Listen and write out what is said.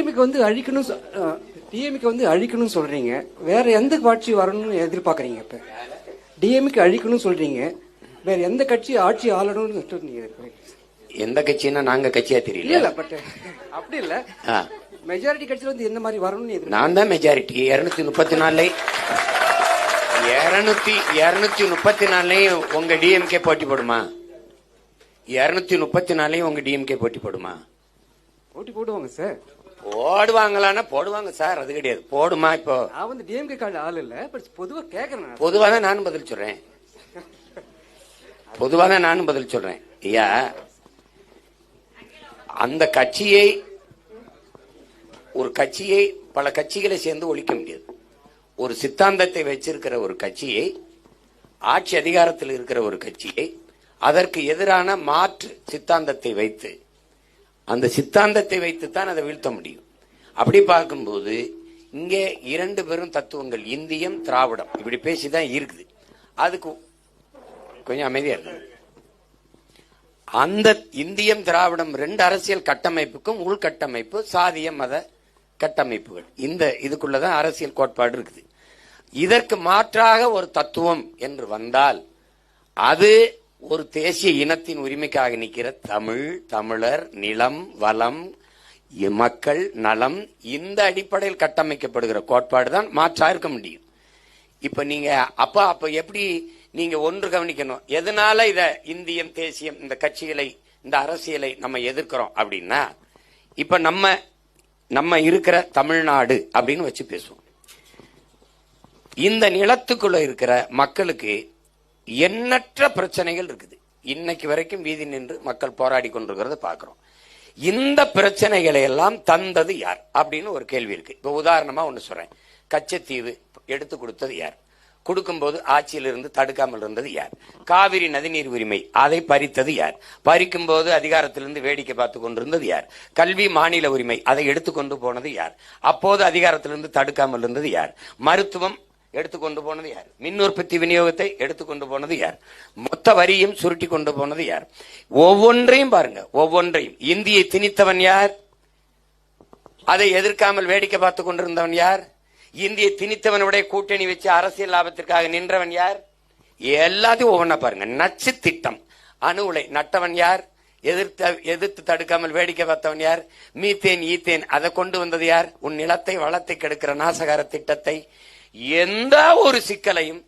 DMK வந்து அழிக்கணும் DMK வந்து அழிக்கணும்னு சொல்றீங்க. வேற எந்த ஆட்சி வரணும்னு எதிர்பார்க்கறீங்க இப்ப? டிஎம்கே அழிக்கணும்னு சொல்றீங்க. வேற எந்த கட்சி ஆட்சி ஆளணும்னு நீங்க? எந்த கட்சின்னா நாங்க கட்சியா தெரியல. இல்ல பட் அப்படி இல்ல. மெஜாரிட்டி கட்சியில வந்து எந்த மாதிரி வரணும்னு நான் தான் மெஜாரிட்டி இருநூத்தி முப்பத்தி நாலுல இருநூத்தி இருநூத்தி முப்பத்தி நாலுலயும் உங்க டிஎம்கே போட்டி போடுமா? இருநூத்தி முப்பத்தி நாலுலயும் உங்க டிஎம்கே போட்டி போடுமா? போட்டி போடுவாங்க சார் போடுவாங்களான்னா போடுவாங்க சார் அது கிடையாது. போடுமா இப்போ? நான் வந்து டிஎம்கே கார்டு ஆள் இல்ல பட் பொதுவா கேக்குறேன். பொதுவா தான் நானும் பதில் சொல்றேன். பொதுவா தான் நானும் பதில் சொல்றேன். ஐயா அந்த கட்சியை ஒரு கட்சியை பல கட்சிகளை சேர்ந்து ஒழிக்க முடியாது. ஒரு சித்தாந்தத்தை வச்சிருக்கிற ஒரு கட்சியை ஆட்சி அதிகாரத்தில் இருக்கிற ஒரு கட்சியை அதற்கு எதிரான மாற்று சித்தாந்தத்தை வைத்து அந்த சித்தாந்தத்தை வைத்துத்தான் அதை வீழ்த்த முடியும். அப்படி பார்க்கும்போது இங்கே இரண்டு பெரும் தத்துவங்கள் இந்தியம் திராவிடம். இப்படி பேசிதான் இருக்குது. அதுக்கு கொஞ்சம் அமைதியா இருக்கு அந்த இந்தியம் திராவிடம் ரெண்டு அரசியல் கட்டமைப்புக்கும் உள்கட்டமைப்பு சாதிய மத கட்டமைப்புகள். இந்த இதுக்குள்ளதான் அரசியல் கோட்பாடு இருக்குது. இதற்கு மாற்றாக ஒரு தத்துவம் என்று வந்தால் அது ஒரு தேசிய இனத்தின் உரிமைக்காக நிற்கிற தமிழ் தமிழர் நிலம் வளம் மக்கள் நலம் இந்த அடிப்படையில் கட்டமைக்கப்படுகிற கோட்பாடு தான் மாற்றா இருக்க முடியும். இப்ப நீங்க அப்பா அப்ப எப்படி நீங்க ஒன்று கவனிக்கணும்? எதனால இத இந்தியம் தேசியம் இந்த கட்சிகளை இந்த அரசியலை நம்ம எதிர்க்கிறோம் அப்படின்னா இப்ப நம்ம நம்ம இருக்கிற தமிழ்நாடு அப்படின்னு வச்சு பேசுவோம். இந்த நிலத்துக்குள்ள இருக்கிற மக்களுக்கு எண்ணற்ற பிரச்சனைகள் இருக்குது. இன்னைக்கு வரைக்கும் வீதி நின்று மக்கள் போராடி கொண்டிருக்கிறத பாக்குறோம் இந்த பிரச்சனைகளை எல்லாம் தந்தது யார் அப்படின்னு ஒரு கேள்வி இருக்கு. இப்ப உதாரணமா ஒண்ணு சொல்றேன். கச்சத்தீவு எடுத்து கொடுத்தது யார்? கொடுக்கும்போது ஆட்சியிலிருந்து தடுக்காமல் இருந்தது யார்? காவிரி நதிநீர் உரிமை அதை பறித்தது யார்? பறிக்கும் போது அதிகாரத்திலிருந்து வேடிக்கை பார்த்து கொண்டிருந்தது யார்? கல்வி மாநில உரிமை அதை எடுத்துக்கொண்டு போனது யார்? அப்போது அதிகாரத்திலிருந்து தடுக்காமல் இருந்தது யார்? மருத்துவம் எடுத்துக்கொண்டு போனது யார்? மின் உற்பத்தி விநியோகத்தை எடுத்துக்கொண்டு போனது யார்? மொத்த வரியும் சுருட்டி கொண்டு போனது யார்? ஒவ்வொன்றையும் பாருங்க ஒவ்வொன்றையும். இந்தியை திணித்தவன் யார்? அதை எதிர்க்காமல் வேடிக்கை பார்த்து கொண்டிருந்தவன் யார்? இந்தியை திணித்தவனுடைய கூட்டணி வச்சு அரசியல் லாபத்திற்காக நின்றவன் யார்? எல்லாத்தையும் ஒவ்வொன்றா பாருங்க. நச்சு திட்டம் அணு உலை நட்டவன் யார்? எதிர்த்த எதிர்த்து தடுக்காமல் வேடிக்கை பார்த்தவன் யார்? மீத்தேன் ஈத்தேன் அதை கொண்டு வந்தது யார்? உன் நிலத்தை வளத்தை கெடுக்கிற நாசகார திட்டத்தை எந்த ஒரு சிக்கலையும்